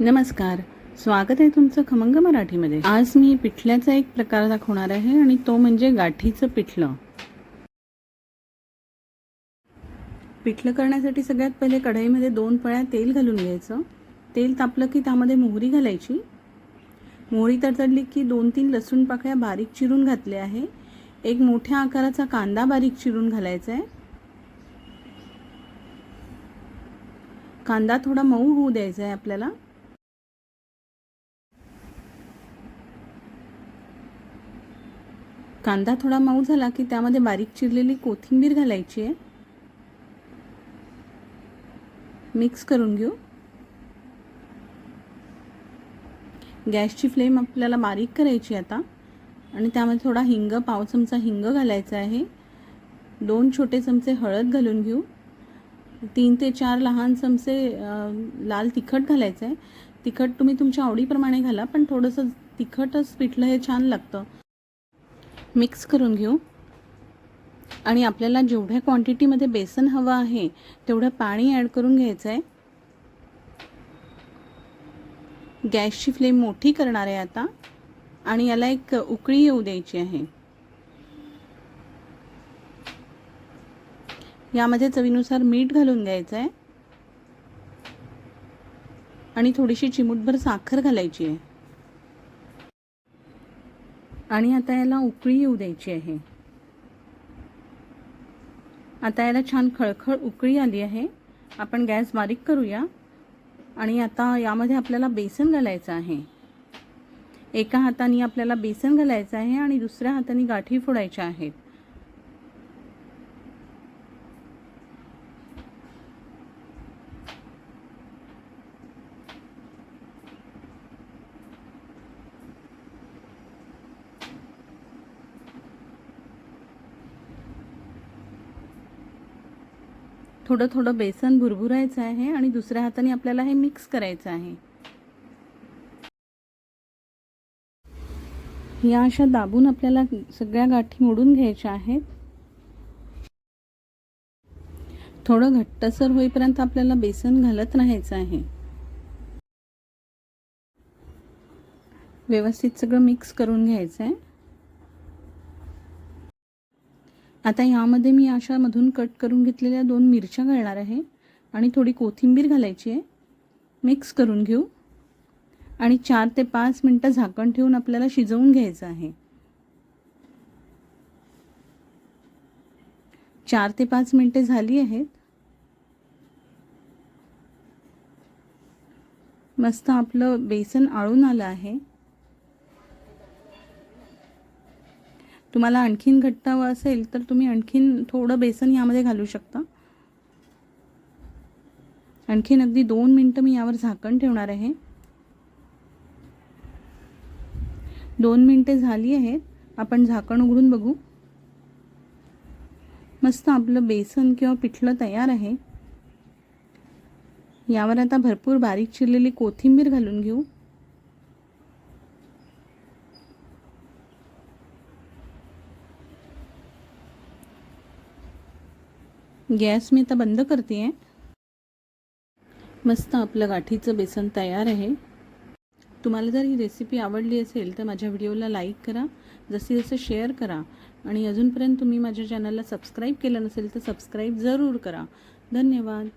नमस्कार. स्वागत आहे तुमचं खमंग मराठीमध्ये. आज मी पिठल्याचा एक प्रकार दाखवणार आहे आणि तो म्हणजे गाठीचं पिठलं. पिठलं करण्यासाठी सगळ्यात पहिले कढईमध्ये दोन पळ्या तेल घालून घ्यायचं. तेल तापलं की त्यामध्ये मोहरी घालायची. मोहरी तडतडली की दोन तीन लसूण पाकळ्या बारीक चिरून घातल्या आहे. एक मोठ्या आकाराचा कांदा बारीक चिरून घालायचा आहे. कांदा थोडा मऊ होऊ द्यायचा आहे आपल्याला. कांदा थोडा मऊ झाला की त्यामध्ये बारीक चिरलेली कोथिंबीर घालायची आहे. मिक्स करून घेऊ. गॅसची फ्लेम आपल्याला बारीक करायची आता. आणि त्यामध्ये थोडा हिंग पाव चमचा हिंग घालायचा आहे. दोन छोटे चमचे हळद घालून घेऊ. तीन ते चार लहान चमचे लाल तिखट घालायचं आहे. तिखट तुम्ही तुमच्या आवडीप्रमाणे घाला पण थोडंसं तिखटच पिठलं हे छान लागतं. मिक्स करून घेऊ. आणि आपल्याला जेवढ्या क्वांटिटीमध्ये बेसन हवं आहे तेवढं पाणी ॲड करून घ्यायचं आहे गॅसची फ्लेम मोठी करणार आहे आता. आणि याला एक उकळी येऊ द्यायची आहे. यामध्ये चवीनुसार मीठ घालून घ्यायचं आहे आणि थोडीशी चिमूटभर साखर घालायची आहे. आणि आता याला उकळी येऊ द्यायची आहे. आता याला छान खळखळ उकळी आली आहे. आपण गॅस बारीक करूया. आणि आता यामध्ये आपल्याला बेसन घालायचं आहे. एका हाताने आपल्याला बेसन घालायचं आहे आणि दुसऱ्या हाताने गाठी फोडायच्या आहेत. थोडं थोडं बेसन भुरभुरायचं आहे आणि दुसऱ्या हाताने आपल्याला हे मिक्स करायचं आहे. या अशा दाबून आपल्याला सगळ्या गाठी मोडून घ्यायच्या आहेत. थोडं घट्टसर होईपर्यंत आपल्याला बेसन घालत राहायचं आहे. व्यवस्थित सगळं मिक्स करून घ्यायचं आहे आता यामध्ये मी अशामधून कट करून घेतलेल्या दोन मिरच्या घालणार आहे आणि थोडी कोथिंबीर घालायची आहे. मिक्स करून घेऊ. आणि चार ते पाच मिनटं झाकण ठेवून आपल्याला शिजवून घ्यायचं आहे. चार ते पाच मिनटे झाली आहेत. मस्त आपलं बेसन आळून आलं आहे. तुम्हाला आणखीन घट्ट हवं असेल तर तुम्ही आणखीन थोडं बेसन यामध्ये घालू शकता. आणखीन अगदी दोन मिनटं मी यावर झाकण ठेवणार आहे. दोन मिनटे झाली आहेत. आपण झाकण उघडून बघू. मस्त आपलं बेसन किंवा पिठलं तयार आहे. यावर आता भरपूर बारीक चिरलेली कोथिंबीर घालून घेऊ. गॅस मी आता बंद करते आहे मस्त आपलं गाठीचं बेसन तयार आहे. तुम्हाला जर ही रेसिपी आवडली असेल तर माझ्या व्हिडिओला लाईक करा जसे जसं शेअर करा आणि अजूनपर्यंत तुम्ही माझ्या चॅनलला सबस्क्राईब केलं नसेल तर सबस्क्राईब जरूर करा. धन्यवाद.